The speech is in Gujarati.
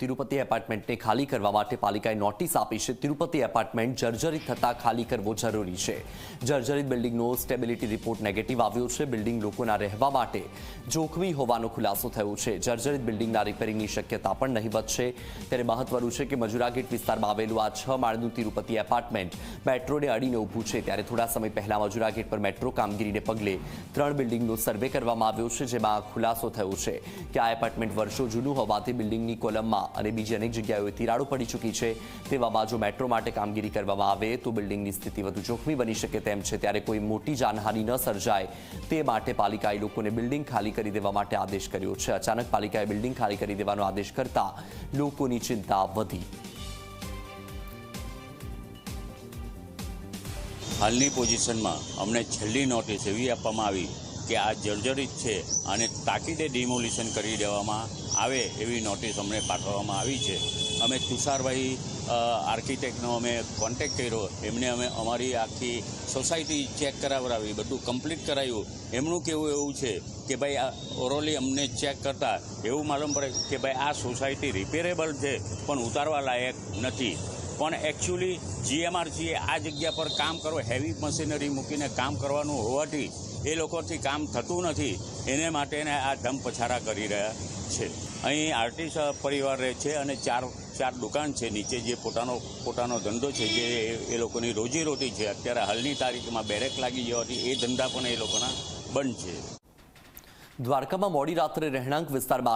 તિરુપતિ એપાર્ટમેન્ટને ખાલી કરવા માટે પાલિકાએ નોટિસ આપી છે. તિરુપતિ એપાર્ટમેન્ટ જર્જરિત થતા ખાલી કરવો જરૂરી છે. જર્જરિત બિલ્ડિંગનો સ્ટેબિલિટી રિપોર્ટ નેગેટિવ આવ્યો છે. બિલ્ડિંગ લોકોના રહેવા માટે જોખમી હોવાનો ખુલાસો થયો છે. જર્જરિત બિલ્ડિંગના રિપેરિંગની શક્યતા પણ નહીવત છે. ત્યારે મહત્વનું છે કે મજુરાગેટ વિસ્તારમાં આવેલું આ છ માળનું તિરુપતિ એપાર્ટમેન્ટ મેટ્રોને અડીને ઊભું છે. ત્યારે થોડા સમય પહેલા મજુરાગેટ પર મેટ્રો કામગીરીને પગલે ત્રણ બિલ્ડિંગનો સર્વે કરવામાં આવ્યો છે, જેમાં ખુલાસો થયો છે કે આ એપાર્ટમેન્ટ વર્ષો જૂનું હોવાથી બિલ્ડિંગની કોલમમાં અને બીજી અનેક જગ્યાએ તિરાડો પડી ચૂકી છે તેવામાં જો મેટ્રો માટે કામગીરી કરવામાં આવે તો બિલ્ડિંગની સ્થિતિ વધુ જોખમી બની શકે તેમ છે. ત્યારે કોઈ મોટી જાનહાનિ ન સર્જાય તે માટે પાલિકાએ લોકોને બિલ્ડિંગ ખાલી કરી દેવા માટે આદેશ કર્યો છે. અચાનક પાલિકાએ બિલ્ડિંગ ખાલી કરી દેવાનો આદેશ કરતા લોકોની ચિંતા વધી. હાલની પોઝિશનમાં અમને છેલ્લી નોટિસ એવી આપવામાં આવી કે આ જર્જરિત છે અને તાકીદે ડિમોલિશન કરી દેવામાં આવે એવી નોટિસ અમને પાઠવવામાં આવી છે. અમે તુષારભાઈ આર્કિટેક્ટનો અમે કોન્ટેક્ટ કર્યો. એમને અમે અમારી આખી સોસાયટી ચેક કરાવડાવી, બધું કમ્પ્લીટ કરાવ્યું એમનું કહેવું એવું છે કે ભાઈ આ ઓરોલી અમને ચેક કરતા એવું માલુમ પડે કે ભાઈ આ સોસાયટી રિપેરેબલ છે, પણ ઉતારવા લાયક નથી. પણ એકચ્યુઅલી જીએમઆરસીએ આ જગ્યા પર કામ કરો હેવી મશીનરી મૂકીને કામ કરવાનું હોવાથી એ લોકોથી કામ થતું નથી. એને માટેને આ ધમ પછારા કરી રહ્યા છે. અહીં આર્ટિસ્ટ પરિવાર રહે છે અને ચાર ચાર દુકાન છે નીચે જે પોતાનો પોતાનો ધંધો છે જે એ લોકોની રોજીરોટી છે. અત્યારે હાલની તારીખમાં બેરેક લાગી જવાથી એ ધંધા પણ એ લોકોના બંધ છે. દ્વારકામાં મોડી રાત્રે રહેણાંક વિસ્તારમાં